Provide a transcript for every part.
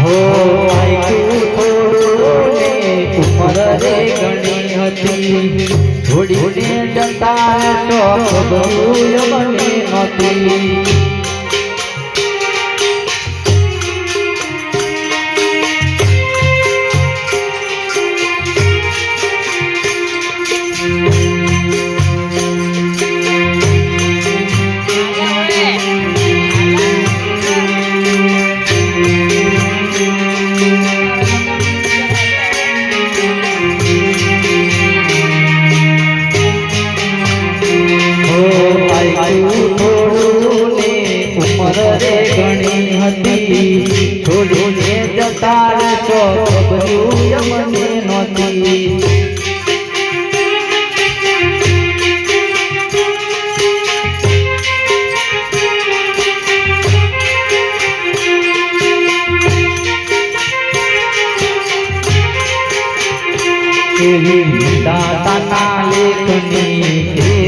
હો આયકું થોડું ને ઉંમર રે ઘણી જતા તો બહુ મને નહોતી. જતા તો બધું મને નહોતી. લેખની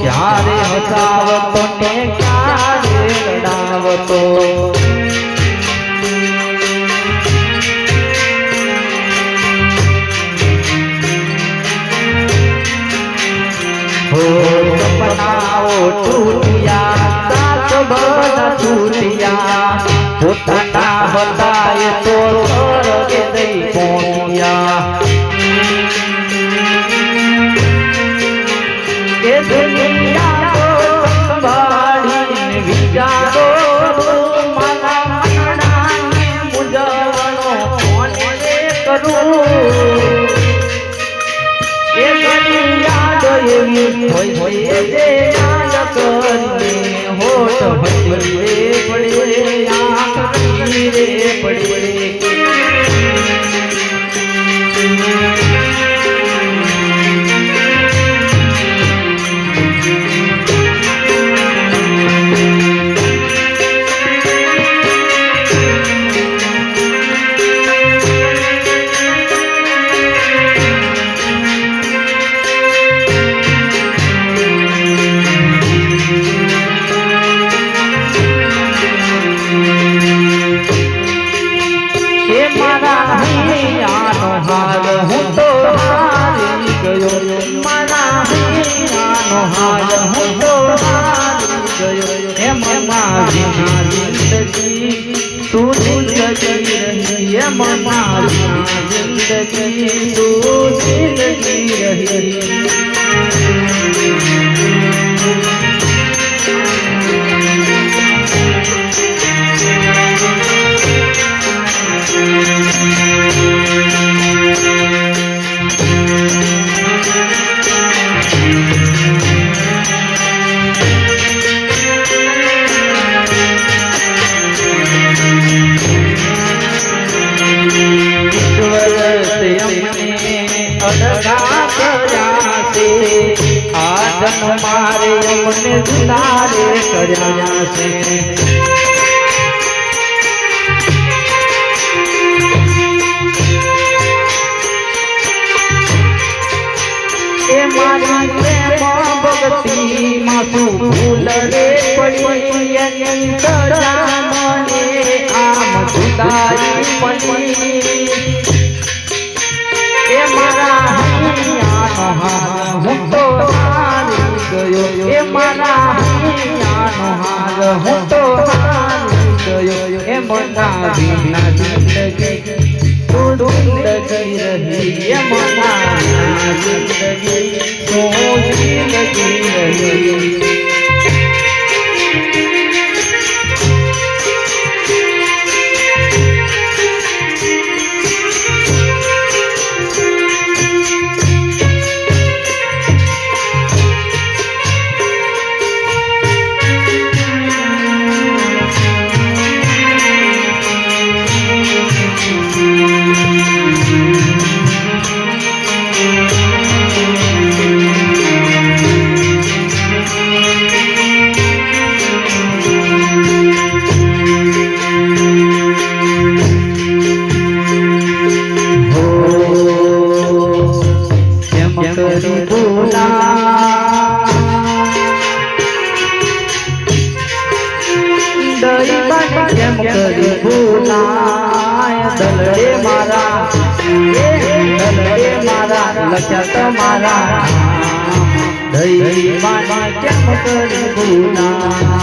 ક્યારે હસાવતો ને ક્યારે રડાવતો? સપનાઓ તૂટ્યા સાત બધા તૂટ્યા. પોતાના હતા એ તો એ તું જિંદગી રહી એ મારી જિંદગી તું જિંદગી રહી જુદા રે કર્યા છે. એ મારી પ્રેમ ભક્તિ માં શું ભૂલ રે પડી મને આમ સુધારી પડી. હું તો ગયો એ મના વિના જિંદગી તું જિંદગી રહી એ મના જિંદગી તું જિંદગી રહી કરી ભૂલાય. દલડે મારા દલડે મારા લખ્યા તમારા દઈબાને કેમ કરી ભૂલાય?